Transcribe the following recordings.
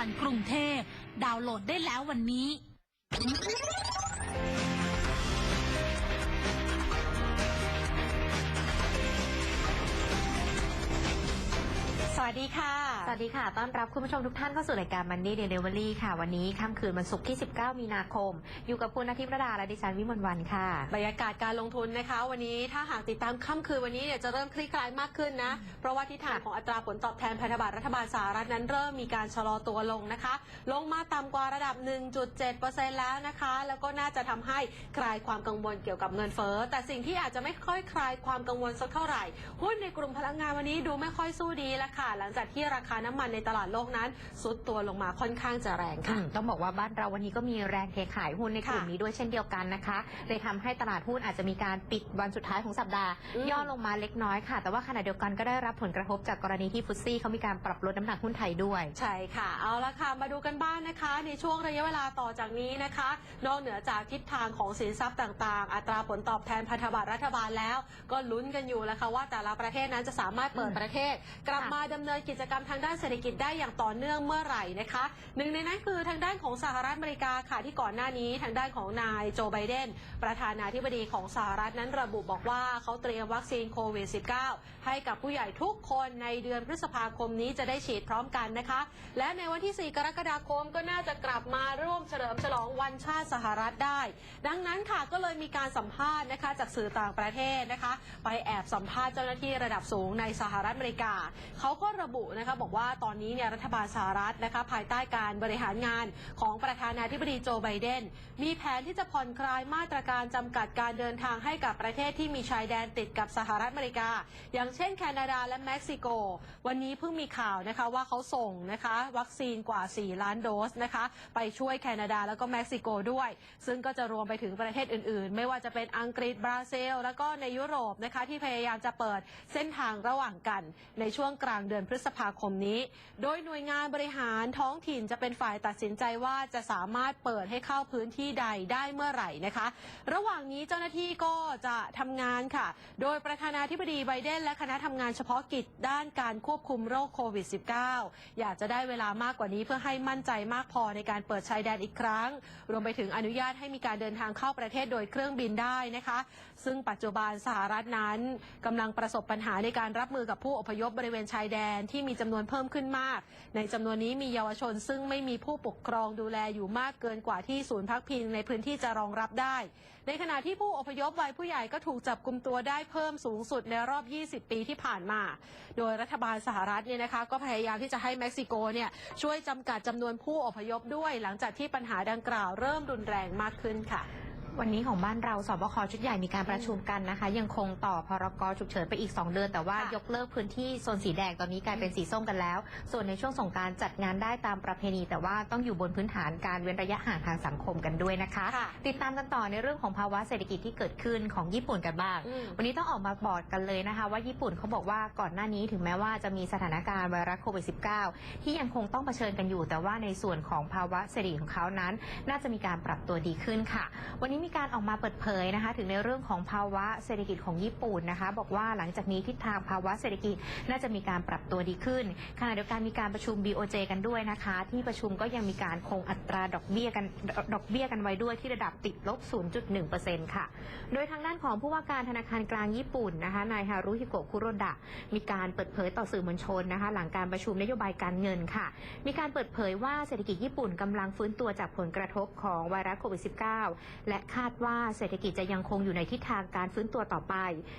ากธนาคารกรุงเทพ ดาวน์โหลดได้แล้ววันนี้ วัสดีค่ะ ต้อนรับคุณผู้ชมทุกท่านเข้าสู่รายการ Monday Delivery ค่ะ วันนี้ค่ำคืนวันศุกร์ที่ 19 มีนาคม อยู่กับคุณอาทิตย์ระดาและดิฉันวิมลวันค่ะ บรรยากาศการลงทุนนะคะ วันนี้ถ้าหากติดตามค่ำคืนวันนี้เนี่ยจะเริ่มคลี่คลายมากขึ้นนะ เพราะว่าทิศทางของอัตราผลตอบแทนพันธบัตรรัฐบาลสหรัฐนั้นเริ่มมีการชะลอตัวลงนะคะ ลงมาต่ำกว่าระดับ 1.7%แล้วนะคะ แล้วก็น่าจะทำให้คลายความกังวลเกี่ยวกับเงินเฟ้อ แต่สิ่งที่อาจจะไม่ค่อยคลายความกังวลสักเท่าไหร่ หุ้นในกลุ่มพลังงานวันนี้ดูไม่ค่อยสู้ดีแล้วค่ะ หลังจากที่ราคาน้ำมันในตลาดโลกนั้นซุดตัวลงมาค่อนข้างจะแรงอืค่ะมต้องบอกว่าบ้านเราวันนี้ก็มีแรงเทขายหุ้นในกลุ่มค่ะนี้ด้วยเช่นเดียวกันนะคะเลยทำให้ตลาดหุ้นอาจจะมีการปิดวันสุดท้ายของสัปดาห์อืมย่อลงมาเล็กน้อยค่ะ แต่ว่าขณะเดียวกันก็ได้รับผลกระทบจากกรณีที่ฟุตซี่เขามีการปรับลดน้ำหนักหุ้นไทยด้วย ใช่ค่ะ เอาละค่ะ มาดูกันบ้างนะคะ ในช่วงระยะเวลาต่อจากนี้นะคะ นอกเหนือจากทิศทางของสินทรัพย์ต่างๆ อัตราผลตอบแทนพันธบัตรรัฐบาลแล้ว ก็ลุ้นกันอยู่แล้วค่ะว่าแต่ละประเทศนั้นจะสามารถเปิดอืมประเทศ กลับมาดำเนินกิจกรรมทางด้านเศรษฐกิจได้อย่างต่อเนื่องเมื่อไหร่นะคะหนึ่งในนั้นคือทางด้านของสหรัฐอเมริกาค่ะที่ก่อนหน้านี้ทางด้านของนายโจไบเดนประธานาธิบดีของสหรัฐนั้นระบุบอกว่าเขาเตรียมวัคซีนโควิด -19 ให้กับผู้ใหญ่ทุกคนในเดือนพฤษภาคมนี้จะได้ฉีดพร้อมกันนะคะ และในวันที่ 4 กรกฎาคมก็น่าจะกลับมาร่วมเฉลิมฉลองวันชาติสหรัฐได้ ดังนั้นค่ะก็เลยมีการสัมภาษณ์นะคะจากสื่อต่างประเทศนะคะ ไปแอบสัมภาษณ์เจ้าหน้าที่ระดับสูงในสหรัฐอเมริกาเขาก็ระบุนะคะบอกว่าาตอนนี้เนี่ยรัฐบาลสหรัฐนะคะภายใต้การบริหารงานของประธานาธิบดีโจไบเดน มีแผนที่จะผ่อนคลายมาตรการจำกัดการเดินทางให้กับประเทศที่มีชายแดนติดกับสหรัฐอเมริกา อย่างเช่นแคนาดาและเม็กซิโก วันนี้เพิ่งมีข่าวนะคะว่าเขาส่งนะคะวัคซีนกว่า 4 ล้านโดสนะคะไปช่วยแคนาดาแล้วก็เม็กซิโกด้วย ซึ่งก็จะรวมไปถึงประเทศอื่นๆ ไม่ว่าจะเป็นอังกฤษบราซิล แล้วก็ในยุโรปนะคะที่พยายามจะเปิดเส้นทางระหว่างกันในช่วงกลางเดือนพฤษภาคมนี้โดยหน่วยงานบริหารท้องถิ่นจะเป็นฝ่ายตัดสินใจว่าจะสามารถเปิดให้เข้าพื้นที่ใดได้เมื่อไหร่นะคะ ระหว่างนี้เจ้าหน้าที่ก็จะทำงานค่ะ โดยประธานาธิบดีไบเดนและคณะทำงานเฉพาะกิจด้านการควบคุมโรคโควิด -19 อยากจะได้เวลามากกว่านี้เพื่อให้มั่นใจมากพอในการเปิดชายแดนอีกครั้ง รวมไปถึงอนุญาตให้มีการเดินทางเข้าประเทศโดยเครื่องบินได้นะคะ ซึ่งปัจจุบันสหรัฐนั้นกำลังประสบปัญหาในการรับมือกับผู้อพยพบริเวณชายแดนที่มีจำนวนเพิ่มิ่มขึ้นมาก ในจำนวนนี้มีเยาวชนซึ่งไม่มีผู้ปกครองดูแลอยู่มากเกินกว่าที่ศูนย์พักพิงในพื้นที่จะรองรับได้ ในขณะที่ผู้อพยพวัยผู้ใหญ่ก็ถูกจับกลุ่มตัวได้เพิ่มสูงสุดในรอบ 20 ปีที่ผ่านมา โดยรัฐบาลสหรัฐเนี่ยนะคะก็พยายามที่จะให้เม็กซิโกเนี่ยช่วยจำกัดจำนวนผู้อพยพด้วย หลังจากที่ปัญหาดังกล่าวเริ่มรุนแรงมากขึ้นค่ะ วันนี้ของบ้านเราสบคชุดใหญ่มีการประชุมกันนะคะ ยังคงต่อพรกฉุกเฉินไปอีก 2 เดือน แต่ว่าค่ะยกเลิกพื้นที่โซนสีแดงตอนนี้กลายเป็นสีส้มกันแล้ว ส่วนในช่วงสงกรารจัดงานได้ตามประเพณี แต่ว่าต้องอยู่บนพื้นฐานการเว้นระยะห่างทางสังคมกันด้วยนะคะค่ะติดตามกันต่อในเรื่องของภาวะเศรษฐกิจที่เกิดขึ้นของญี่ปุ่นกันบ้างอืมวันนี้ต้องออกมาบอกกันเลยนะคะ ว่าญี่ปุ่นเขาบอกว่าก่อนหน้านี้ถึงแม้ว่าจะมีสถานการณ์ไวรัสโควิด -19 ที่ยังคงต้องเผชิญกันอยู่ แต่ว่าในส่วนของภาวะเศรษฐกิจของเขานั้น น่าจะมีการปรับตัวดีขึ้นค่ะ วันนี้มีการออกมาเปิดเผยนะคะ ถึงในเรื่องของภาวะเศรษฐกิจของญี่ปุ่นนะคะ บอกว่าหลังจากนี้ทิศทางภาวะเศรษฐกิจน่าจะมีการปรับตัวดีขึ้นขณะเดียวกันมีการประชุม BOJ กันด้วยนะคะ ที่ประชุมก็ยังมีการคงอัตราดอกเบี้ยกันดอกเบี้ยกันไว้ด้วยที่ระดับติดลบ 0.1%ค่ะ โดยทางด้านของผู้ว่าการธนาคารกลางญี่ปุ่นนะคะนายฮารุฮิโกะคุโรดะมีการเปิดเผยต่อสื่อมวลชนนะคะ หลังการประชุมนโยบายการเงินค่ะ มีการเปิดเผยว่าเศรษฐกิจญี่ปุ่นกำลังฟื้นตัวจากผลกระทบของไวรัสโควิด -19 และคาดว่าเศรษฐกิจจะยังคงอยู่ในทิศทางการฟื้นตัวต่อไป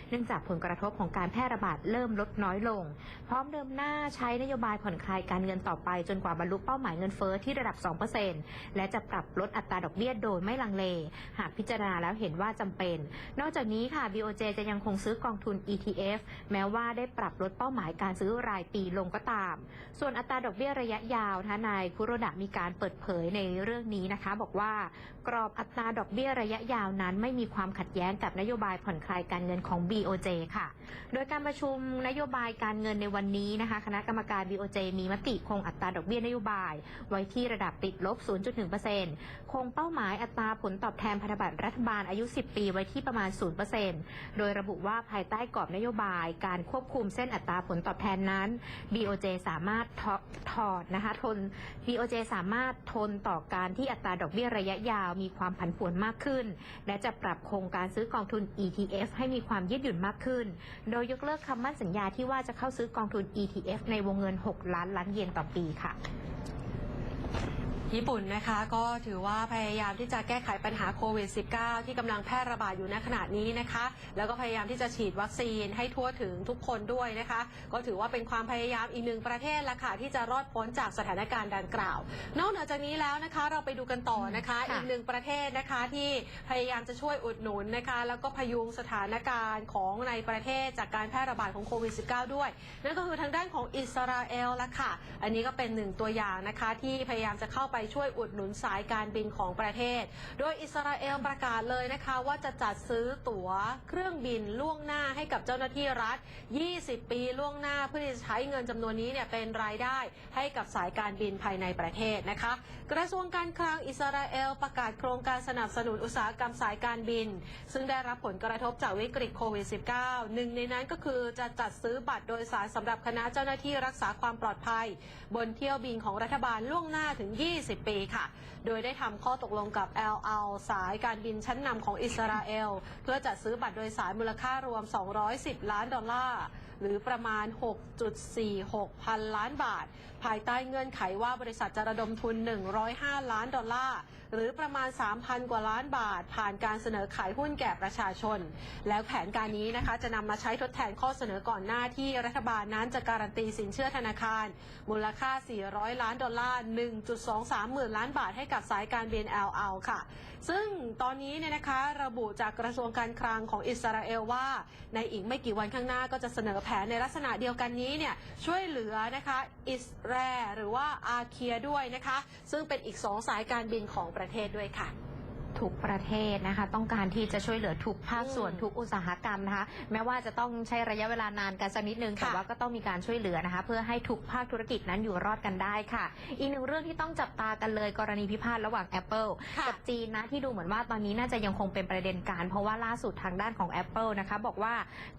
เนื่องจากผลกระทบของการแพร่ระบาดเริ่มลดน้อยลง พร้อมเดิมหน้าใช้นโยบายผ่อนคลายการเงินต่อไป จนกว่าบรรลุเป้าหมายเงินเฟ้อที่ระดับ 2%และจะปรับลดอัตราดอกเบี้ยโดยไม่ลังเล หากพิจารณาแล้วเห็นว่าจำเป็น นอกจากนี้ค่ะ BOJ จะยังคงซื้อกองทุน ETF แม้ว่าได้ปรับลดเป้าหมายการซื้อรายปีลงก็ตาม ส่วนอัตราดอกเบี้ยระยะยาวนะคะนายคุโรดะมีการเปิดเผยในเรื่องนี้นะคะ บอกว่ากรอบอัตราดอกเบี้ยระยะยาวนั้นไม่มีความขัดแย้งกับนโยบายผ่อนคลายการเงินของ BOJ ค่ะ โดยการประชุมนโยบายการเงินในวันนี้นะคะ คณะกรรมการ BOJ มีมติคงอัตราดอกเบี้ยนโยบาย ไว้ที่ระดับติดลบ 0.1%คงเป้าหมายอัตราผลตอบแทนพันธบัตรรัฐบาลอายุ 10 ปีไว้ที่ประมาณ 0%โดยระบุว่าภายใต้กรอบนโยบายการควบคุมเส้นอัตราผลตอบแทนนั้น BOJ สามารถถอดนะคะทน BOJ สามารถทนต่อการที่อัตราดอกเบี้ยระยะยาวมีความผันผวนมากขึ้นขึ้น และจะปรับโครงการซื้อกองทุน ETF ให้มีความยืดหยุ่นมากขึ้น โดยยกเลิกคำมั่นสัญญาที่ว่าจะเข้าซื้อกองทุน ETF ในวงเงิน 6 ล้านล้านเยนต่อปีค่ะ ญี่ปุ่นนะคะก็ถือว่าพยายามที่จะแก้ไขปัญหาโควิด -19 ที่กำลังแพร่ระบาดอยู่ณขณะนี้นะคะ แล้วก็พยายามที่จะฉีดวัคซีนให้ทั่วถึงทุกคนด้วยนะคะ ก็ถือว่าเป็นความพยายามอีกหนึ่งประเทศละค่ะที่จะรอดพ้นจากสถานการณ์ดังกล่าว นอกเหนือจากนี้แล้วนะคะเราไปดูกันต่อนะคะค่ะอีกหนึ่งประเทศนะคะที่พยายามจะช่วยอุดหนุนนะคะ แล้วก็พยุงสถานการณ์ของในประเทศจากการแพร่ระบาดของโควิด -19 ด้วย นั่นก็คือทางด้านของอิสราเอลละค่ะ อันนี้ก็เป็นหนึ่งตัวอย่างนะคะที่พยายามจะเข้าไปช่วยอุดหนุนสายการบินของประเทศ โดยอิสราเอลประกาศเลยนะคะว่าจะจัดซื้อตั๋วเครื่องบินล่วงหน้าให้กับเจ้าหน้าที่รัฐ 20 ปีล่วงหน้าเพื่อที่จะใช้เงินจำนวนนี้เนี่ยเป็นรายได้ให้กับสายการบินภายในประเทศนะคะ กระทรวงการคลังอิสราเอลประกาศโครงการสนับสนุนอุตสาหกรรมสายการบิน ซึ่งได้รับผลกระทบจากวิกฤตโควิด -19 หนึ่งในนั้นก็คือจะจัดซื้อบัตรโดยสารสำหรับคณะเจ้าหน้าที่รักษาความปลอดภัย บนเที่ยวบินของรัฐบาลล่วงหน้าถึง 20 10 ปีค่ะ โดยได้ทำข้อตกลงกับ L.A. สายการบินชั้นนำของอิสราเอล เพื่อจัดซื้อบัตรโดยสารมูลค่ารวม 210 ล้านดอลลาร์หรือประมาณ 6.46 พันล้านบาท ภายใต้เงื่อนไขว่าบริษัทจะระดมทุน 105 ล้านดอลลาร์ หรือประมาณ 3,000 กว่าล้านบาท ผ่านการเสนอขายหุ้นแก่ประชาชน แล้วแผนการนี้นะคะจะนำมาใช้ทดแทนข้อเสนอก่อนหน้าที่รัฐบาลนั้นจะการันตีสินเชื่อธนาคาร มูลค่า 400 ล้านดอลลาร์ 1.23 หมื่นล้านบาทให้กับสายการบิน El Al ค่ะ ซึ่งตอนนี้เนี่ยนะคะระบุจากกระทรวงการคลังของอิสราเอลว่า ในอีกไม่กี่วันข้างหน้าก็จะเสนอแผนในลักษณะเดียวกันนี้เนี่ยช่วยเหลือนะคะอิสราเอลหรือว่าอาเคียด้วยนะคะ ซึ่งเป็นอีกสองสายการบินของประเทศด้วยค่ะ ทุกประเทศนะคะ ต้องการที่จะช่วยเหลือทุกภาคส่วนอืมทุกอุตสาหกรรมนะคะ แม้ว่าจะต้องใช้ระยะเวลานานกันสักนิดนึงค่ะแต่ว่าก็ต้องมีการช่วยเหลือนะคะ เพื่อให้ทุกภาคธุรกิจนั้นอยู่รอดกันได้ค่ะ อีกหนึ่งเรื่องที่ต้องจับตากันเลย กรณีพิพาทระหว่าง Apple ค่ะกับจีนนะที่ดูเหมือนว่าตอนนี้น่าจะยังคงเป็นประเด็นการ เพราะว่าล่าสุดทางด้านของ Apple นะคะ บอกว่า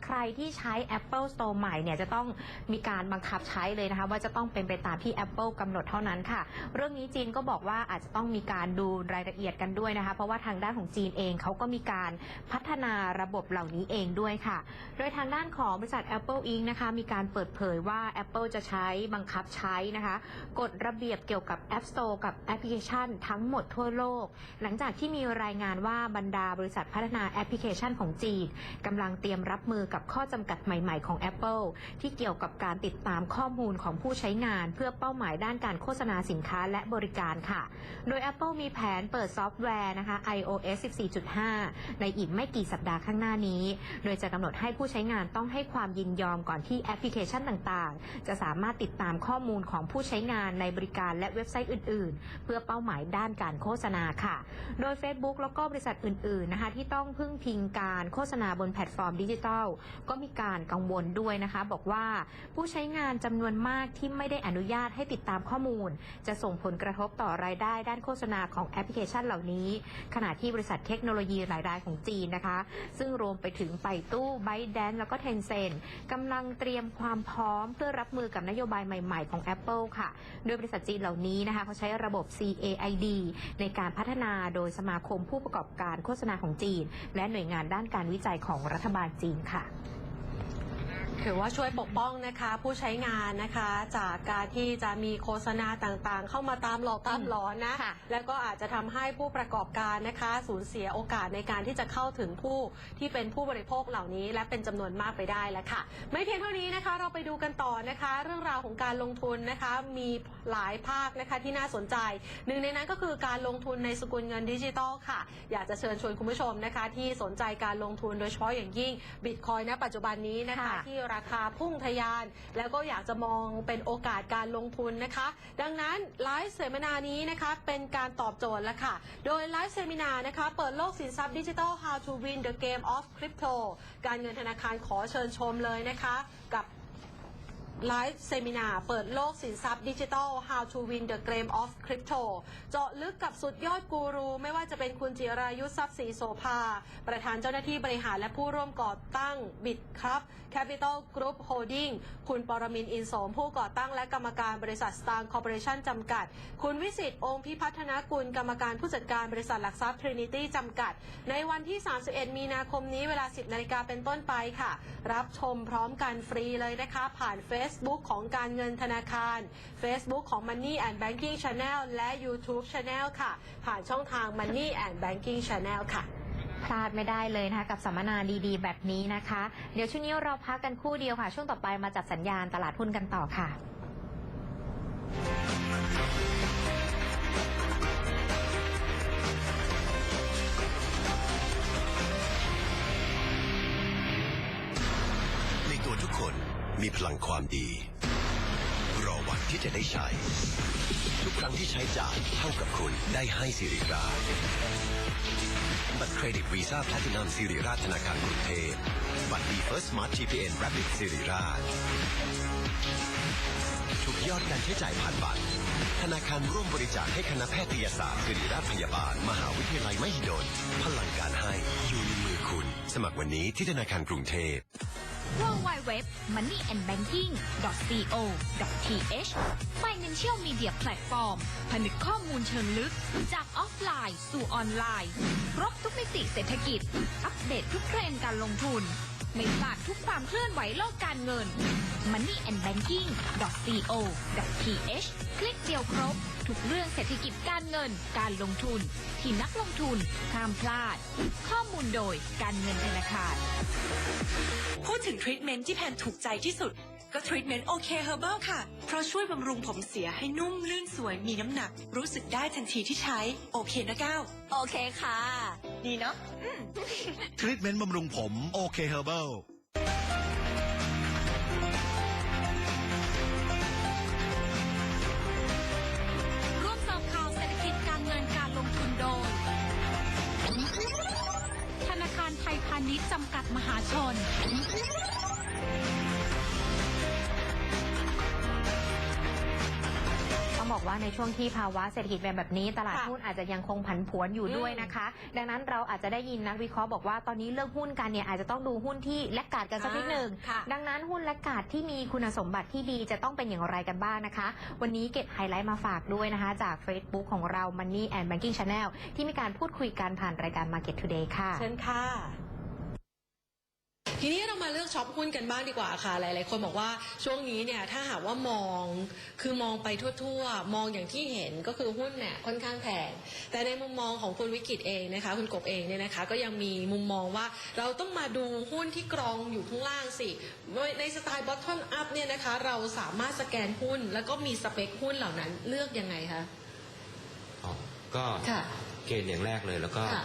ใครที่ใช้ Apple Store ใหม่เนี่ยจะต้องมีการบังคับใช้เลยนะคะ ว่าจะต้องเป็นไปตามที่ Apple กำหนดเท่านั้นค่ะ เรื่องนี้จีนก็บอกว่าอาจจะต้องมีการดูรายละเอียดกันด้วยนะคะเพราะว่าทางด้านของจีนเองเขาก็มีการพัฒนาระบบเหล่านี้เองด้วยค่ะ โดยทางด้านของบริษัท Apple Inc. นะคะมีการเปิดเผยว่า Apple จะใช้บังคับใช้นะคะกฎระเบียบเกี่ยวกับ App Store กับแอปพลิเคชัน ทั้งหมดทั่วโลก หลังจากที่มีรายงานว่าบรรดาบริษัทพัฒนาแอปพลิเคชันของจีนกำลังเตรียมรับมือกับข้อจำกัดใหม่ ๆ ของ Apple ที่เกี่ยวกับการติดตามข้อมูลของผู้ใช้งาน เพื่อเป้าหมายด้านการโฆษณาสินค้าและบริการค่ะ โดย Apple มีแผนเปิดซอฟต์แวร์นะคะ iOS 14.5 ในอีกไม่กี่สัปดาห์ข้างหน้านี้ โดยจะกำหนดให้ผู้ใช้งานต้องให้ความยินยอมก่อนที่แอปพลิเคชันต่างๆ จะสามารถติดตามข้อมูลของผู้ใช้งานในบริการและเว็บไซต์อื่น ๆ เพื่อเป้าหมายด้านการโฆษณาค่ะ โดย Facebook แล้วก็บริษัทอื่น ๆ นะคะ ที่ต้องพึ่งพิงการโฆษณาบนแพลตฟอร์มดิจิทัล ก็มีการกังวลด้วยนะคะ บอกว่าผู้ใช้งานจำนวนมากที่ไม่ได้อนุญาตให้ติดตามข้อมูล จะส่งผลกระทบต่อรายได้ด้านโฆษณาของแอปพลิเคชันเหล่านี้ขณะที่บริษัทเทคโนโลยีหลายรายของจีนนะคะ ซึ่งรวมไปถึงไปตู้ไบแดนแล้วก็เทนเซนกำลังเตรียมความพร้อมเพื่อรับมือกับนโยบายใหม่ ๆ ของ Apple ค่ะ โดยบริษัทจีนเหล่านี้นะคะเขาใช้ระบบ CAID ในการพัฒนาโดยสมาคมผู้ประกอบการโฆษณาของจีน และหน่วยงานด้านการวิจัยของรัฐบาลจีนค่ะ ถือว่าช่วยปกป้องนะคะ ผู้ใช้งานนะคะ จากการที่จะมีโฆษณาต่างๆ เข้ามาตามหลอกตามหลอนนะ ค่ะแล้วก็อาจจะทำให้ผู้ประกอบการนะคะ สูญเสียโอกาสในการที่จะเข้าถึงผู้ที่เป็นผู้บริโภคเหล่านี้ และเป็นจำนวนมากไปได้แล้วค่ะ ไม่เพียงเท่านี้นะคะเราไปดูกันต่อนะคะ เรื่องราวของการลงทุนนะคะ มีหลายภาคนะคะที่น่าสนใจ หนึ่งในนั้นก็คือการลงทุนในสกุลเงินดิจิตอลค่ะ อยากจะเชิญชวนคุณผู้ชมนะคะ ที่สนใจการลงทุนโดยเฉพาะอย่างยิ่งบิตคอยณปัจจุบันนี้นะคะค่ะ ที่ราคาพุ่งทะยาน แล้วก็อยากจะมองเป็นโอกาสการลงทุนนะคะ ดังนั้นไลฟ์เซมินานี้นะคะเป็นการตอบโจทย์แล้วค่ะ โดยไลฟ์เซมินานะคะเปิดโลกสินทรัพย์ดิจิทัล How to win the game of crypto การเงินธนาคารขอเชิญชมเลยนะคะ กับ ไลฟ์เซมินาเปิดโลกสินทรัพย์ดิจิทัล How to win the game of crypto เจาะลึกกับสุดยอดกูรู ไม่ว่าจะเป็นคุณจิรายุทธทรัพย์ศรีโสภา ประธานเจ้าหน้าที่บริหารและผู้ร่วมก่อตั้งบิดครับ Capital Group Holding คุณปรมินอินสมผู้ก่อตั้งและกรรมการบริษัท Star Corporation จำกัด คุณวิสิตองค์พิพัฒนากุลกรรมการผู้จัดการบริษัทหลักทรัพย์ Trinity จำกัด ในวันที่ 31 มีนาคมนี้เวลา 10นาฬิกาเป็นต้นไปค่ะ รับชมพร้อมกันฟรีเลยนะคะผ่านเฟส Facebook ของการเงินธนาคาร Facebook ของ Money and Banking Channel และ YouTube Channel ค่ะ ผ่านช่องทาง Money and Banking Channel ค่ะ พลาดไม่ได้เลยนะคะกับสัมมนาดีๆ แบบนี้นะคะ เดี๋ยวช่วงนี้เราพักกันคู่เดียวค่ะ ช่วงต่อไปมาจับสัญญาณตลาดหุ้นกันต่อค่ะ มีพลังความดี รอวันที่จะได้ใช้ ทุกครั้งที่ใช้จ่ายเท่ากับคุณได้ให้สิริราชบัตรเครดิตวีซ่าแพลตินัมสิริราชธนาคารกรุงเทพบัตรดีเฟิร์สสมาร์ท GPN Rapid สิริราชทุกยอดการใช้จ่ายผ่านบัตร ธนาคารร่วมบริจาคให้คณะแพทยศาสตร์ศิริราชพยาบาล มหาวิทยาลัยมหิดล พลังการให้อยู่ในมือคุณ สมัครวันนี้ที่ธนาคารกรุงเทพ www moneyandbanking.co.th Financial Media Platform ผนึกข้อมูลเชิงลึก จากออฟไลน์สู่ออนไลน์ ครบทุกมิติเศรษฐกิจ อัปเดตทุกเทรนด์การลงทุน ไม่พลาดทุกความเคลื่อนไหวโลกการเงิน moneyandbanking.co.th คลิกเดียวครบ ทุกเรื่องเศรษฐกิจการเงิน การลงทุน ที่นักลงทุนห้ามพลาด ข้อมูลโดยการเงินธนาคาร พูดถึงทรีทเมนต์ที่แพนถูกใจที่สุด ก็ทรีทเมนต์โอเคเฮอร์เบิลค่ะ เพราะช่วยบำรุงผมเสียให้นุ่มลื่นสวยมีน้ำหนัก รู้สึกได้ทันทีที่ใช้ โอเคนะก้าวโอเคค่ะ ดีเนาะทรีทเมนต์บำรุงผมโอเคเฮอร์เบิลร่วมเสิร์ฟข่าวเศรษฐกิจการเงินการลงทุนโดย ธนาคารไทยพาณิชย์จำกัดมหาชน บอกว่าในช่วงที่ภาวะเศรษฐกิจเป็นแบบนี้ ตลาดค่ะหุ้นอาจจะยังคงผันผวนอยู่ด้วยนะคะ ดังนั้นเราอาจจะได้ยินนักวิเคราะห์บอกว่าตอนนี้เลือกหุ้นกันเนี่ยอาจจะต้องดูหุ้นที่แลกกาดกันสักนิดหนึ่งค่ะดังนั้นหุ้นแลกกาดที่มีคุณสมบัติที่ดีจะต้องเป็นอย่างไรกันบ้างนะคะ วันนี้เก็บไฮไลท์มาฝากด้วยนะคะ จาก Facebook ของเรา Money and Banking Channel ที่มีการพูดคุยกันผ่านรายการ Market Today ค่ะ เชิญค่ะ ทีนี้เรามาเลือกช็อปหุ้นกันบ้างดีกว่าค่ะ หลาย ๆ คนบอกว่าช่วงนี้เนี่ยถ้าหากว่ามองคือมองไปทั่ว ๆ มองอย่างที่เห็นก็คือหุ้นเนี่ยค่อนข้างแพงแต่ในมุมมองของคุณวิกิตเองนะคะ คุณกบเองเนี่ยนะคะ ก็ยังมีมุมมองว่าเราต้องมาดูหุ้นที่กรองอยู่ข้างล่างสิในสไตล์ bottom up เนี่ยนะคะ เราสามารถสแกนหุ้น แล้วก็มีสเปคหุ้นเหล่านั้นเลือกยังไงคะอ๋อก็ค่ะเกณฑ์อย่างแรกเลยแล้วก็ค่ะ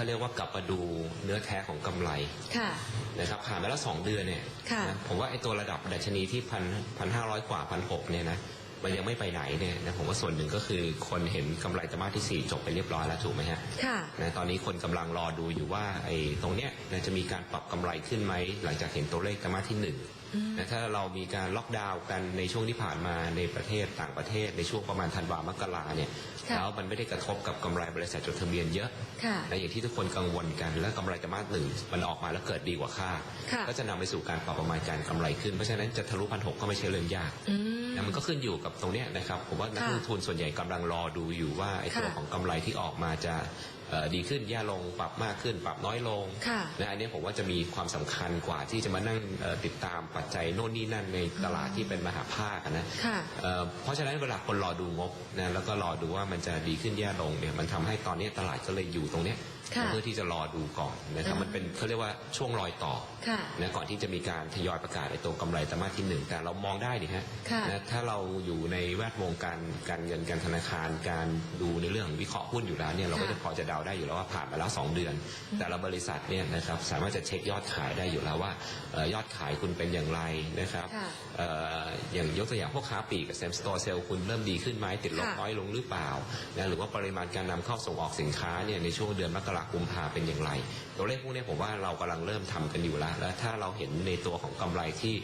เขาเรียกว่ากลับมาดูเนื้อแท้ของกำไรค่ะ นะครับผ่านไปแล้วสองเดือนเนี่ยค่ะนะผมว่าไอ้ตัวระดับดัชนีที่พันพันห้าร้อยกว่าพันหกเนี่ยนะมันยังไม่ไปไหนเนี่ยนะผมว่าส่วนหนึ่งก็คือคนเห็นกำไรไตรมาสที่สี่จบไปเรียบร้อยแล้วถูกไหมฮะค่ะนะตอนนี้คนกำลังรอดูอยู่ว่าไอ้ตรงเนี้ยนะจะมีการปรับกำไรขึ้นไหมหลังจากเห็นตัวเลขไตรมาสที่ห นึ่งนะถ้าเรามีการล็อกดาวน์กันในช่วงที่ผ่านมาในประเทศต่างประเทศในช่วงประมาณธันวามกราเนี่ยค่ะแล้วมันไม่ได้กระทบกับกำไรบริษัทจดทะเบียนเยอะค่ะและอย่างที่ทุกคนกังวลกัน และกำไรไตรมาสหนึ่งมันออกมาแล้วเกิดดีกว่าคาดค่ะก็จะนำไปสู่การปรับประมาณการกำไรขึ้นเพราะฉะนั้นจะทะลุพันหกก็ไม่ใช่เรื่องยากอืมนะมันก็ขึ้นอยู่กับตรงเนี้ยนะครับผมว่านักค่ะลงทุนส่วนใหญ่กำลังรอดูอยู่ว่าไอ้ตัวค่ะของกำไรที่ออกมาจะเอ่อ ดีขึ้นแย่ลงปรับมากขึ้น ปรับน้อยลงค่ะนะอันนี้ผมว่าจะมีความสำคัญกว่าที่จะมานั่งเอ่อติดตามปัจจัยโน่นนี่นั่นในตลาดที่เป็นมหาภาคอะนะค่ะเอ่อเพราะฉะนั้นเวลาคนรอดูงบนะแล้วก็รอดูว่ามันจะดีขึ้นแย่ลงเนี่ยมันทำให้ตอนนี้ตลาดก็เลยอยู่ตรงเนี้ยค่ะเพื่อที่จะรอดูก่อนนะครับอ่ามัมันเป็นเขาเรียกว่าช่วงรอยต่อค่ะนะก่อนที่จะมีการทยอยประกาศในตัวกำไรไตรมาสที่หนึ่งแต่เรามองได้ดิฮะค่ะนะถ้าเราอยู่ในแวดวงการการเงินการธนาคารการดูในเรื่องของวิเคราะห์หุ้นอยู่แล้วเนี่ยเราก็ค่ะจะพอจะเดาน์ได้อยู่แล้วว่าผ่านมาแล้ว 2 เดือน แต่ละบริษัทเนี่ยนะครับสามารถจะเช็คยอดขายได้อยู่แล้วว่าเอ่อยอดขายคุณเป็นอย่างไรนะครับค่ะเอ่ออย่างยกตัวอย่างพวกค้าปลีกกับเซมสโตร์เซลคุณเริ่มดีขึ้นไหมติดลบค่ะน้อยลงหรือเปล่านะหรือว่าปริมาณการนำเข้าส่งออกสินค้าเนี่ยในช่วงเดือนมกราคมพาเป็นอย่างไร ตัวเลขพวกเนี้ยผมว่าเรากำลังเริ่มทำกันอยู่แล้ว แล้วถ้าเราเห็นในตัวของกำไรที่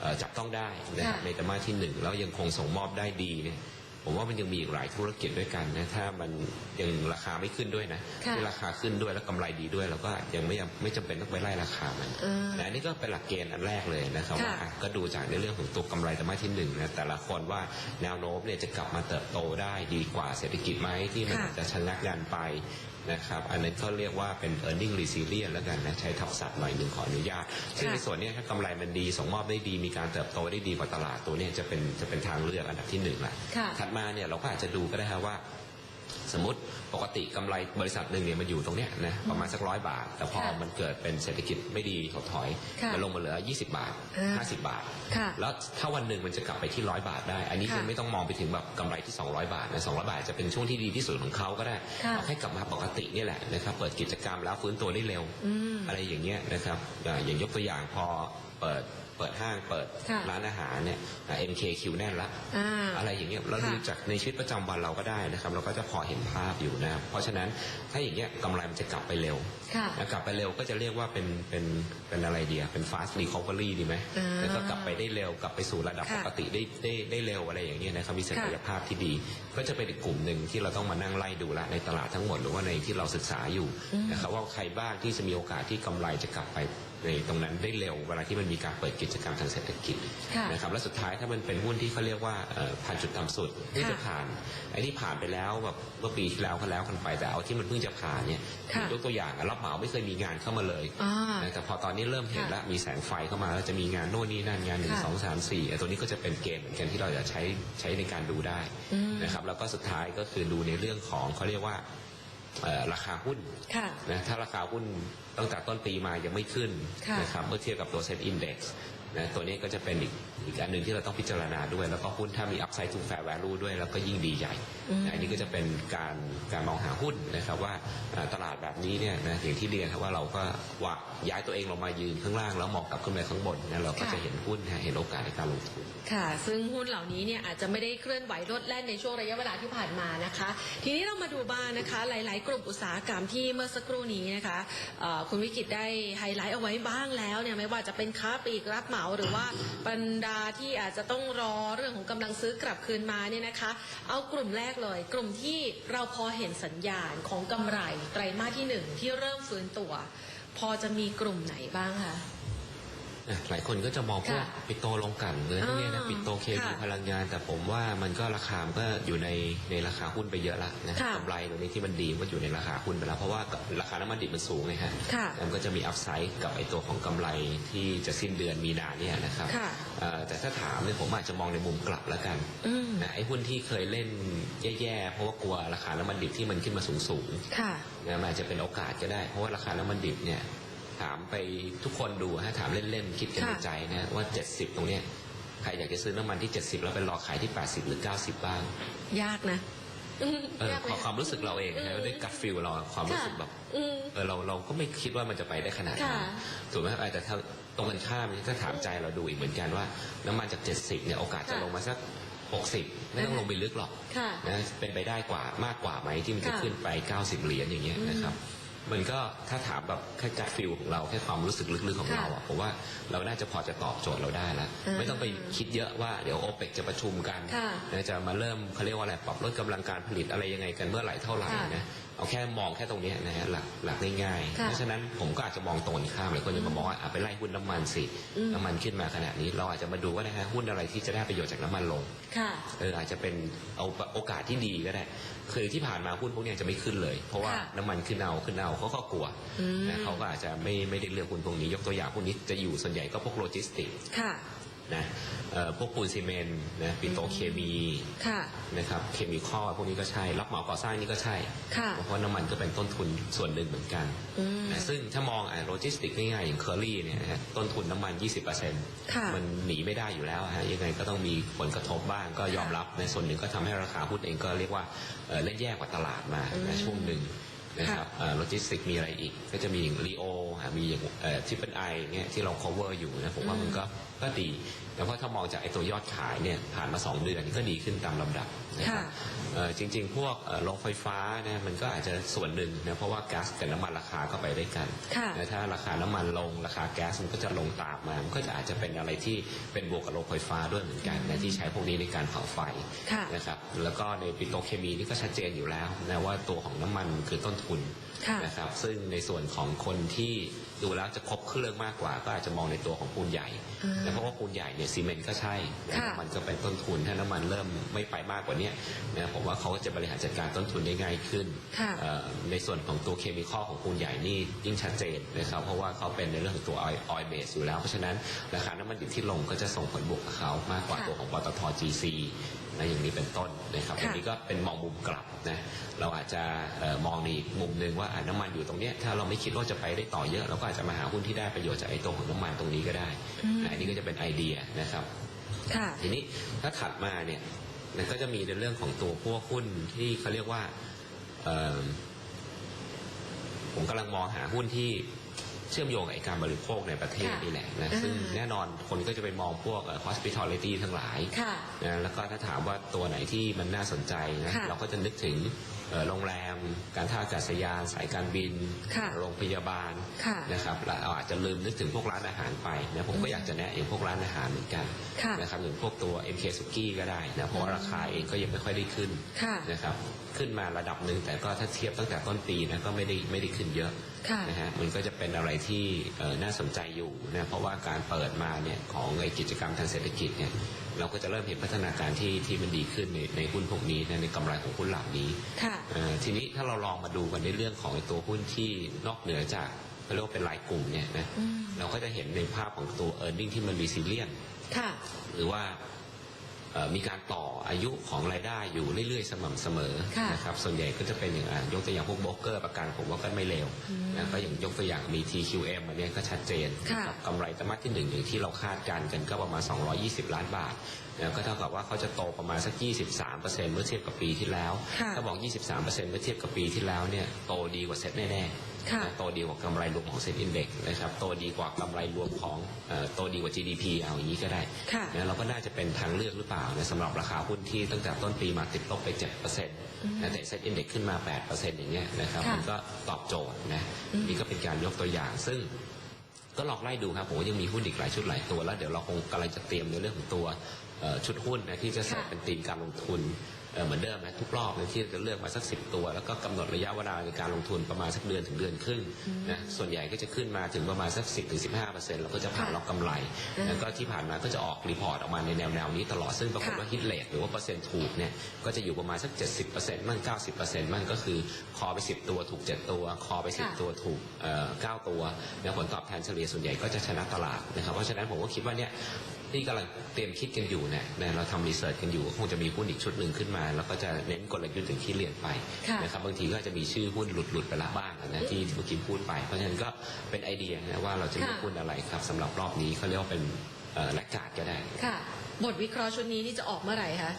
เอ่อจับต้องได้นะครับค่ะในไตรมาสที่หนึ่งแล้วยังคงส่งมอบได้ดีเนี่ยผมว่ามันยังมีอีกหลายธุรกิจด้วยกันนะถ้ามันยังราคาไม่ขึ้นด้วยนะค่ะที่ราคาขึ้นด้วยแล้วกำไรดีด้วยเราก็ยังไม่ไม่จำเป็นต้องไปไล่ราคามันเออนะอันนี่ก็เป็นหลักเกณฑ์อันแรกเลยนะครับค่ะว่าอะก็ดูจากในเรื่องของตัวกำไรไตรมาสที่หนึ่งนะแต่ละคนว่าแนวโน้มเนี่ยจะกลับมาเติบโตได้ดีกว่าเศรษฐกิจไหมที่มันค่ะอาจจะชะงักงันไป นะครับ อันนั้นเขาเรียกว่าเป็น e a r n i n g resilient แล้วกันนะใช้ทับศัพท์หน่อยหนึ่งขออนุญาต ซึ่งในส่วนเนี้ยถ้ากำไรมันดีส่งมอบได้ดีมีการเติบโตได้ดีกว่าตลาดตัวเนี้ยจะเป็นจะเป็นทางเลือกอันดับที่หนึ่งละค่ะถัดมาเนี่ยเราก็อาจจะดูก็ได้ครับว่า สมมติปกติกำไรบริษัทหนึ่งเนี่ยมันอยู่ตรงเนี้ยนะประมาณสักร้อยบาท แต่พอค่ะมันเกิดเป็นเศรษฐกิจไม่ดีถดถอยค่ะมันลงมาเหลือ 20 บาทอ่า50 บาทค่ะแล้วถ้าวันหนึ่งมันจะกลับไปที่ร้อยบาทได้ อันนี้ค่ะคือไม่ต้องมองไปถึงแบบกำไรที่ 200 บาทนะ200 บาทจะเป็นช่วงที่ดีที่สุดของเขาก็ได้ค่ะเอาให้กลับมาปกตินี่แหละนะครับเปิดกิจกรรมแล้วฟื้นตัวได้เร็วอืมอะไรอย่างเงี้ยนะครับอ่าอย่างยกตัวอย่างพอเปิด เปิดห้างเปิดค่ะร้านอาหารเนี่ยอ่า MK คิวแน่นละอ่าอะไรอย่างเงี้ยเราค่ะ ดูจากในชีวิตประจำวันเราก็ได้นะครับ เราก็จะพอเห็นภาพอยู่นะครับเพราะฉะนั้นถ้าอย่างเงี้ยกำไรมันจะกลับไปเร็ว ค่ะนะกลับไปเร็วก็จะเรียกว่าเป็นเป็นเป็นอะไรเดียเป็น fast recovery ดีไหมอ่าแล้วก็กลับไปได้เร็วกลับไปสู่ระดับค่ะปกติได้ได้ได้เร็วอะไรอย่างเงี้ยนะครับมีศักยภาพที่ดี ก็จะเป็นอีกกลุ่มหนึ่งที่เราต้องมานั่งไล่ดูละในตลาดทั้งหมดหรือว่าในที่เราศึกษาอยู่นะครับว่าใครบ้างที่จะมีโอกาสที่กำไรจะกลับไป ในตรงนั้นได้เร็วเวลาที่มันมีการเปิดกิจกรรมทางเศรษฐกิจค่ะนะครับและสุดท้ายถ้ามันเป็นหุ้นที่เขาเรียกว่าเอ่อผ่านจุดต่ำสุดที่จะผ่านไอ้ที่ผ่านไปแล้วแบบเมื่อปีที่แล้วก็แล้วกันไปแต่เอาที่มันเพิ่งจะผ่านเนี่ยค่ะยกตัวอย่างอะรับเหมาไม่เคยมีงานเข้ามาเลยอ่านะแต่พอตอนนี้เริ่มเห็นค่ะแล้วมีแสงไฟเข้ามาแล้วจะมีงานโน่นนี่นั่นงานหนึ่งค่ะสองสามสี่ไอ้ตัวนี้ก็จะเป็นเกณฑ์เหมือนกันที่เราจะใช้ใช้ในการดูได้อืมนะครับแล้วก็สุดท้ายก็คือดูในเรื่องของเขาเรียกว่าเอ่อ ราคาหุ้นค่ะนะถ้าราคาหุ้นตั้งแต่ต้นปีมายังไม่ขึ้นค่ะนะครับเมื่อเทียบกับตัวเซ็ตอินดี x นะตัวนี้ก็จะเป็นอีกอีกอันหนึ่งที่เราต้องพิจารณาด้วย แล้วก็หุ้นถ้ามีอัพไซด์ทูแฟร์แวลูด้วยแล้วก็ยิ่งดีใหญ่อืมนะอันนี้ก็จะเป็นการการมองหาหุ้นนะครับว่าอ่าตลาดแบบนี้เนี่ยนะอย่างที่เรียนครับว่าเราก็ว่าย้ายตัวเองลงมายืนข้างล่างแล้วมองกลับขึ้นไปข้างบนนะเราก็ค่ะจะเห็นหุ้นนะเห็นโอกาสในการลงทุนค่ะ ซึ่งหุ้นเหล่านี้เนี่ยอาจจะไม่ได้เคลื่อนไหวลดแล่นในช่วงระยะเวลาที่ผ่านมานะคะ ทีนี้เรามาดูบ้างนะคะ หลาย ๆ กลุ่มอุตสาหกรรมที่เมื่อสักครู่นี้นะคะเอ่อคุณวิกิตได้ไฮไลท์เอาไว้บ้างแล้วเนี่ยไม่ว่าจะเป็นค้าปลีกรับเหมาหรือว่าบรรดาที่อาจจะต้องรอเรื่องของกำลังซื้อกลับคืนมาเนี่ยนะคะ เอากลุ่มแรกเลย กลุ่มที่เราพอเห็นสัญญาณของกำไรไตรมาสที่หนึ่งที่เริ่มฟื้นตัว พอจะมีกลุ่มไหนบ้างคะ หลายคนก็จะมองพวกค่ะปิโตลงกลันเลยพวกเนี้ยนะอ่าปิโตเคมีค่ะพลังงาน แต่ผมว่ามันก็ราคามันก็อยู่ในในราคาหุ้นไปเยอะละนะค่ะกำไรตรงนี้ที่มันดีมันก็อยู่ในราคาหุ้นไปแล้ว เพราะว่าราคาน้ำมันดิบมันสูงไงฮะค่ะ มันก็จะมีอัพไซด์กับไอตัวของกำไรที่จะสิ้นเดือนมีนาเนี่ยนะครับค่ะ เอ่อแต่ถ้าถามเนี่ยผมอาจจะมองในมุมกลับแล้วกัน อืม นะไอ้หุ้นที่เคยเล่นแย่ๆ เพราะว่ากลัวราคาน้ำมันดิบที่มันขึ้นมาสูงๆค่ะนะมันอาจจะเป็นโอกาสก็ได้ เพราะว่าราคาน้ำมันดิบเนี่ย ถามไปทุกคนดูฮะถามเล่นๆ คิดกันในค่ะใจนะว่า 70 ตรงเนี้ยใครอยากจะซื้อน้ำมันที่ 70 แล้วไปรอขายที่ 80 หรือ 90 บ้าง ยากนะเออยากไหความความรู้สึกเราเองนะด้วยกัดฟิลเราความรู้สึกแบบอืมเออเราเราก็ไม่คิดว่ามันจะไปได้ขนาดนั้นค่ะถูกไหมครับแต่ถ้าตรงกันข้ามก็ถามใจเราดูอีกเหมือนกันว่า น้ำมันจาก 70 เนี่ยโอกาสจะค่ะลงมาสัก 60 ไม่ต้องลงไปลึกหรอกค่ะนะเป็นไปได้กว่ามากกว่าไหมที่มันจะค่ะขึ้นไป 90 เหรียญอย่างเงี้ยนะครับ มันก็ถ้าถามแบบแค่จัดฟิลของเราแค่ความรู้สึกลึกๆของค่ะเราอะผมว่าเราน่าจะพอจะตอบโจทย์เราได้แล้วอ่าไม่ต้องไปคิดเยอะว่าเดี๋ยวโอเปกจะประชุมกันค่ะนะจะมาเริ่มเขาเรียกว่าอะไรปรับลดกำลังการผลิตอะไรยังไงกันเมื่อไหร่เท่าไหร่ค่ะนะเอาแค่มองแค่ตรงเนี้ยนะฮะหลักหลักง่ายๆค่ะเพราะฉะนั้นผมก็อาจจะมองตรงกันข้ามเลยคนจะมามองว่าอะไปไล่หุ้นน้ำมันสิอืมน้ำมันขึ้นมาขนาดนี้ เราอาจจะมาดูว่านะฮะหุ้นอะไรที่จะได้ประโยชน์จากน้ำมันลงค่ะเอออาจจะเป็นเอาโอกาสที่ดีก็ได้ คือที่ผ่านมาหุ้นพวกเนี้ยจะไม่ขึ้นเลย เพราะว่าค่ะน้ำมันขึ้นเอาขึ้นเอาเขาก็กลัวอืมนะเขาก็อาจจะไม่ไม่ได้เลือกหุ้นพวกนี้ ยกตัวอย่างพวกนี้จะอยู่ส่วนใหญ่ก็พวกโลจิสติกส์ค่ะนะเอ่อ พวกปูนซีเมนต์นะปิโตรเคมีค่ะ นะครับเคมีคอลพวกนี้ก็ใช่ รับเหมาก่อสร้างนี่ก็ใช่ ค่ะเพราะน้ำมันก็เป็นต้นทุนส่วนหนึ่งเหมือนกันอืมนะซึ่งถ้ามองอะโลจิสติกง่ายๆอย่างเคอรี่เนี่ยนะฮะต้นทุนน้ำมัน20%ค่ะมันหนีไม่ได้อยู่แล้วฮะยังไงก็ต้องมีผลกระทบบ้างก็ยอมรับในส่วนหนึ่งก็ทำให้ราคาหุ้นเองก็เรียกว่าเอ่อเล่นแย่กว่าตลาดมาอืมในช่วงหนึ่ง นะครับโลจิสติกมีอะไรอีก ก็จะมีอย่างลีโอมีอย่างทิปเปิลไอเนี่ยที่เรา cover อยู่นะผมว่ามันก็ก็ดี แล้วเพราะถ้ามองจากไอตัวยอดขายเนี่ยผ่านมา 2 เดือนก็ดีขึ้นตามลำดับนะครับค่ะเอ่อจริง ๆ พวกเอ่อโรงไฟฟ้าเนี่ยมันก็อาจจะส่วนหนึ่งนะเพราะว่าก๊าซกับน้ำมันราคาก็ไปด้วยกันค่ะ นะถ้าราคาน้ำมันลงราคาแก๊สมันก็จะลงตามมามันก็จะอาจจะเป็นอะไรที่เป็นบวกกับโรงไฟฟ้าด้วยเหมือนกันนะที่ใช้พวกนี้ในการเผาไฟ ค่ะ นะครับแล้วก็ในปิโตรเคมีนี่ก็ชัดเจนอยู่แล้วนะว่าตัวของน้ำมันคือต้นทุนค่ะ นะครับซึ่งในส่วนของคนที่ดูแล้วจะครบเครื่องมากกว่า ก็อาจจะมองในตัวของปูนใหญ่อ่านะเพราะว่าปูนใหญ่เนี่ยซีเมนต์ก็ใช่นะค่ะน้ำมันก็เป็นต้นทุนถ้าน้ำมันเริ่มไม่ไปมากกว่าเนี้ยนะผมว่าเขาก็จะบริหารจัดการต้นทุนได้ง่ายขึ้นค่ะเอ่อในส่วนของตัวเคมีคอลของปูนใหญ่นี่ยิ่งชัดเจนนะครับเพราะว่าเขาเป็นในเรื่องของตัวออยเบสอยู่แล้ว เพราะฉะนั้นราคาน้ำมันดิบที่ลงก็จะส่งผลบวกกับเขามากกว่าค่ะตัวของปตท GC นะอย่างนี้เป็นต้นนะครับค่ะอันนี้ก็เป็นมองมุมกลับนะเราอาจจะเอ่อมองในอีกมุมหนึ่งว่าอะน้ำมันอยู่ตรงเนี้ยถ้าเราไม่คิดว่าจะไปได้ต่อเยอะ เราก็อาจจะมาหาหุ้นที่ได้ประโยชน์จากไอ้ตรงของน้ำมันตรงนี้ก็ได้นะอันนี้ก็จะเป็นไอเดียนะครับค่ะทีนี้ถ้าถัดมาเนี่ยมันก็จะมีในเรื่องของตัวพวกหุ้นที่เขาเรียกว่าเอ่อผมกำลังมองหาหุ้นที่ เชื่อมโยงกับไอ้การบริโภคในประเทศค่ะนี่แหละนะอ่าซึ่งแน่นอนคนก็จะไปมองพวกเอ่อ hospitality ทั้งหลายค่ะนะแล้วก็ถ้าถามว่าตัวไหนที่มันน่าสนใจนะค่ะเราก็จะนึกถึงเอ่อโรงแรม การท่าอากาศยาน สายการบิน ค่ะโรงพยาบาลค่ะนะครับแล้วเราอาจจะลืมนึกถึงพวกร้านอาหารไปนะผมก็อยากจะแนะอย่างพวกร้านอาหารเหมือนกันค่ะนะครับอย่างพวกตัว MK s u k i ก็ได้นะเพราะว่าราคาเองก็ยังไม่ค่อยได้ขึ้นค่ะ นะครับขึ้นมาระดับหนึ่งแต่ก็ถ้าเทียบตั้งแต่ต้นปีนะก็ไม่ได้ไม่ได้ขึ้นเยอะค่ะ นะฮะมันก็จะเป็นอะไรที่เอ่อน่าสนใจอยู่นะเพราะว่าการเปิดมาเนี่ยของไอกิจกรรมทางเศรษฐกิจเนี่ยเราก็จะเริ่มเห็นพัฒนาการที่ที่มันดีขึ้นในในหุ้นพวกนี้นะในกำไรของหุ้นเหล่านี้ค่ะเอ่อทีนี้ถ้าเราลองมาดูกันในเรื่องของไอ้ตัวหุ้นที่นอกเหนือจากเขาเรียกว่าเป็นรายกลุ่มเนี่ยนะอืมเราก็จะเห็นในภาพของตัว e a r n i n g ที่มันมีซีเรียนค่ะหรือว่าเอ่อ มีการต่ออายุของรายได้อยู่เรื่อยๆ สม่ำเสมอค่ะนะครับส่วนใหญ่ก็จะเป็นอย่างอะยกตัวอย่างพวกโบรกเกอร์ประกันผมว่าก็ไม่เลวนะก็อย่างยกตัวอย่างมี TQM อันเนี้ยก็ชัดเจนค่ะนะครับกำไรไตรมาสที่หนึ่งอย่างที่เราคาดการณ์กันก็ประมาณ 220 ล้านบาทนะก็เท่ากับว่าเขาจะโตประมาณสัก 23%เมื่อเทียบกับปีที่แล้วค่ะถ้าบอก 23%เมื่อเทียบกับปีที่แล้วเนี่ยโตดีกว่าเซ็ตแน่ๆค่ะ นะโตดีกว่ากำไรรวมของเซ็ตอินเด็กนะครับโตดีกว่ากำไรรวมของเอ่อโตดีกว่า GDP เอาอย่างนี้ก็ได้ค่ะนะเราก็น่าจะเป็นทางเลือกหรือเปล่านะสำหรับราคาหุ้นที่ตั้งแต่ต้นปีมาติดลบไป 7%นะแต่เซ็ตอินเด็กขึ้นมา 8%อย่างเงี้ยนะครับค่ะ มันก็ตอบโจทย์นะนี่ก็เป็นการยกตัวอย่าง ซึ่ง ก็ลองไล่ดูครับผมว่ายังมีหุ้นอีกหลายชุดหลายตัวแล้วเดี๋ยวเราคงกำลังจะเตรียมในเรื่องของตัวเอ่อชุดหุ้นนะที่จะเสิร์ฟค่ะเป็นธีมการลงทุน เหมือนเดิมนะทุกรอบเลยที่จะเลือกมาสักสิตัว แล้วก็กำหนดระยะเวลาในการลงทุนประมาณสักเดือนถึงเดือนครึ่งนะส่วนใหญ่ก็จะขึ้นมาถึงประมาณสัก 10ถึง15เปอร์เซ็นต์แล้วก็จะผ่านล็อกกำไร แล้วก็ที่ผ่านมาก็จะออกรีพอร์ตออกมาในแนวแนวนี้ตลอดซึ่งปรากฏว่าฮิตเลทหรือว่าเปอร์เซ็นต์ถูกเนี่ยก็จะอยู่ประมาณสัก 70เปอร์เซ็นต์มั่ง90เปอร์เซ็นต์มั่งก็คือคอไป 10 ตัวถูก 7 ตัว คอไป 10 ตัวถูกเอ่อ9ตัวแล้วผลตอบแทนเฉลี่ยส่วนใหญ่ก็จะชนะตลาดนะครับเพราะฉะนั้นผมก็คิดว่าเนี่ยที่กำลังเตรียมคิดกันอยู่เนี่ยเราทำรีเสิร์ชกันอยู่คงจะมีหุ้นอีกชุดหนึ่งขึ้นมาแล้วก็จะเน้นกลยุทธ์อย่างที่เรียนไปค่ะนะครับบางทีก็จะมีชื่อหุ้นหลุดหลุดๆไปละบ้างนะที่ที่เมื่อกี้พูดไป เพราะฉะนั้นก็เป็นไอเดียนะว่าเราจะเลือกค่ะหุ้นอะไรครับสำหรับรอบนี้เขาเรียกว่าเป็นเอ่อแลกการ์ดก็ได้ค่ะบทวิเคราะห์ชุดนี้นี่จะออกเมื่อไหร่คะ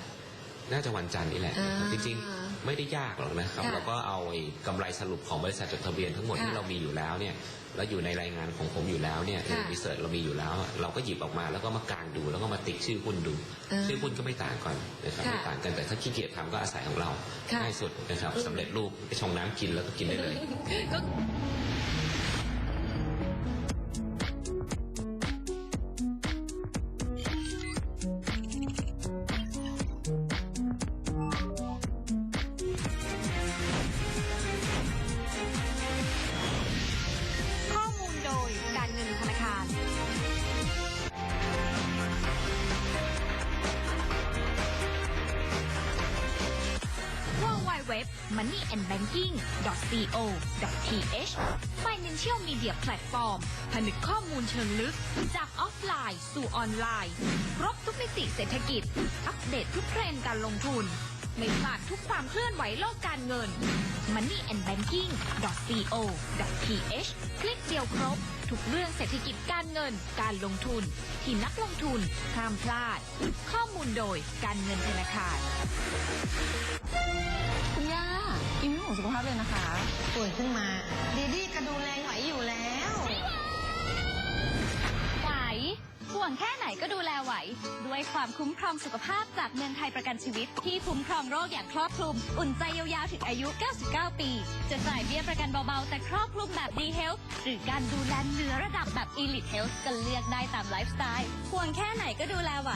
น่าจะวันจันทร์นี่แหละอ่าจริงๆ ไม่ได้ยากหรอกนะครับค่ะเราก็เอาไอ้กำไรสรุปของบริษัทจดทะเบียนทั้งหมดค่ะที่เรามีอยู่แล้วเนี่ย แล้วอยู่ในรายงานของผมอยู่แล้วเนี่ยในค่ะรีเสิร์ชเรามีอยู่แล้วเราก็หยิบออกมาแล้วก็มากางดู แล้วก็มาติ๊กชื่อหุ้นดู อ่าชื่อหุ้นก็ไม่ต่างกันนะครับค่ะไม่ต่างกันแต่ถ้าขี้เกียจทำก็อาศัยของเราค่ะ ง่ายสุดนะครับสำเร็จรูปไปชงน้ำกินแล้วก็กินได้เลย ก็ moneyandbanking.co.th Financial Media Platform ผนึกข้อมูลเชิงลึก จากออฟไลน์สู่ออนไลน์ ครบทุกมิติเศรษฐกิจ อัปเดตทุกเทรนด์การลงทุน ไม่พลาดทุกความเคลื่อนไหวโลกการเงิน moneyandbanking.co.th คลิกเดียวครบ ทุกเรื่องเศรษฐกิจการเงิน การลงทุน ที่นักลงทุนห้ามพลาด ข้อมูลโดยการเงินธนาคาร กินเรื่องของสุขภาพเลยนะคะป่วยขึ้นมา ดีดี้ก็ดูแลไหวอยู่แล้วไหวห่วงแค่ไหนก็ดูแลไหว ด้วยความคุ้มครองสุขภาพจากเมืองไทยประกันชีวิต ที่คุ้มครองโรคอย่างครอบคลุม อุ่นใจยาวๆถึงอายุ 99 ปี จะจ่ายเบี้ยประกันเบาๆ แต่ครอบคลุมแบบดีเฮลท์หรือการดูแลเหนือระดับแบบ Elite Health ก็เลือกได้ตามไลฟ์สไตล์ห่วงแค่ไหนก็ดูแลไหว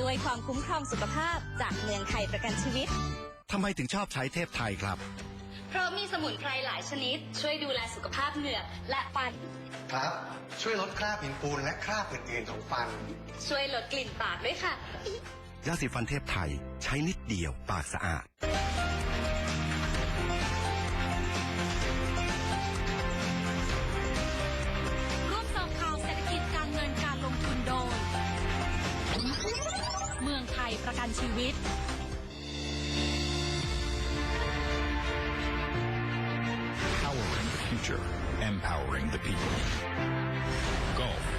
ด้วยความคุ้มครองสุขภาพจากเมืองไทยประกันชีวิต ทำไมถึงชอบใช้เทพไทยครับ เพราะมีสมุนไพรหลายชนิด ช่วยดูแลสุขภาพเหงือกและฟัน ครับ ช่วยลดคราบหินปูนและคราบอื่นๆของฟัน ช่วยลดกลิ่นปากด้วยค่ะ ยาสีฟันเทพไทยใช้นิดเดียวปากสะอาด ร่วมส่องข่าวเศรษฐกิจการเงินการลงทุนโดย เมืองไทยประกันชีวิต future, empowering the people. Golf.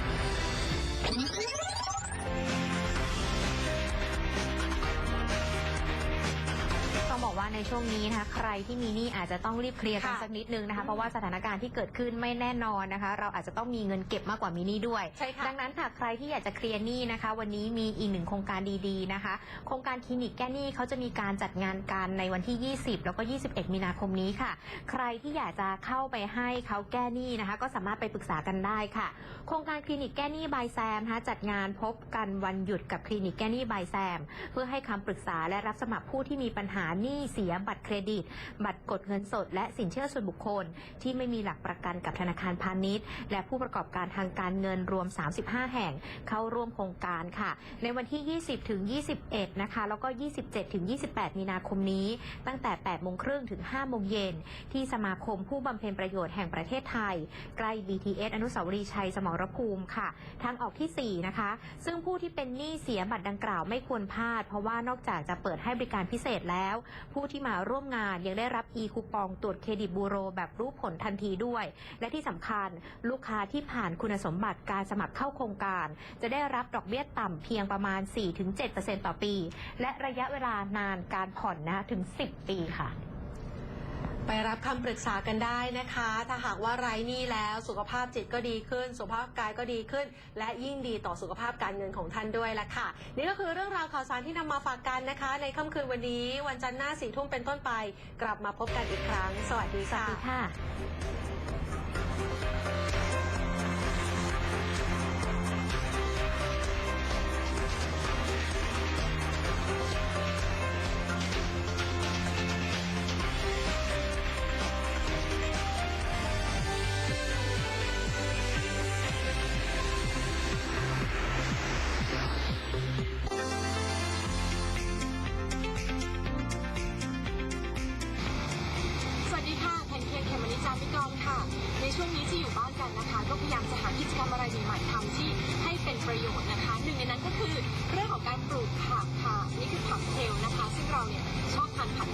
ช่วงนี้นะคะใครที่มีหนี้อาจจะต้องรีบเคลียร์กันค่ะสักนิดนึงนะคะเพราะว่าสถานการณ์ที่เกิดขึ้นไม่แน่นอนนะคะ เราอาจจะต้องมีเงินเก็บมากกว่ามีหนี้ด้วย ใช่ค่ะดังนั้นค่ะใครที่อยากจะเคลียร์หนี้นะคะ วันนี้มีอีกหนึ่งโครงการดีๆนะคะ โครงการคลินิกแก้หนี้เขาจะมีการจัดงานกันในวันที่ 20 แล้วก็ 21 มีนาคมนี้ค่ะ ใครที่อยากจะเข้าไปให้เขาแก้หนี้นะคะ ก็สามารถไปปรึกษากันได้ค่ะ โครงการคลินิกแก้หนี้บายแซมนะคะจัดงานพบกันวันหยุดกับคลินิกแก้หนี้บายแซม เพื่อให้คำปรึกษาและรับสมัครผู้ที่มีปัญหาหนี้เสียบัตรเครดิต บัตรกดเงินสด และสินเชื่อส่วนบุคคล ที่ไม่มีหลักประกันกับธนาคารพาณิชย์ และผู้ประกอบการทางการเงินรวม 35 แห่งเข้าร่วมโครงการค่ะ ในวันที่ 20 ถึง 21 นะคะ แล้วก็ 27 ถึง 28 มีนาคมนี้ ตั้งแต่ 8 โมงครึ่งถึง 5 โมงเย็น ที่สมาคมผู้บำเพ็ญประโยชน์แห่งประเทศไทย ใกล้ BTS อนุสาวรีย์ชัยสมรภูมิค่ะ ทางออกทีสี่4 นะคะ ซึ่งผู้ที่เป็นหนี้เสียบัตรดังกล่าวไม่ควรพลาด เพราะว่านอกจากจะเปิดให้บริการพิเศษแล้ว ผู้ที่มาร่วมงาน ยังได้รับ e คูปองตรวจเครดิตบูโร แบบรู้ผลทันทีด้วย และที่สำคัญลูกค้าที่ผ่านคุณสมบัติการสมัครเข้าโครงการ จะได้รับดอกเบี้ยต่ำเพียงประมาณ 4-7%ต่อปี และระยะเวลานานการผ่อนนะถึง 10 ปีค่ะ ไปรับคำปรึกษากันได้นะคะ ถ้าหากว่าไร้หนี้แล้วสุขภาพจิตก็ดีขึ้น สุขภาพกายก็ดีขึ้น และยิ่งดีต่อสุขภาพการเงินของท่านด้วยละค่ะ นี่ก็คือเรื่องราวข่าวสารที่นำมาฝากกันนะคะ ในค่ำคืนวันนี้ วันจันทร์หน้าสี่ทุ่มเป็นต้นไป กลับมาพบกันอีกครั้ง สวัสดีค่ะสดีค่ะ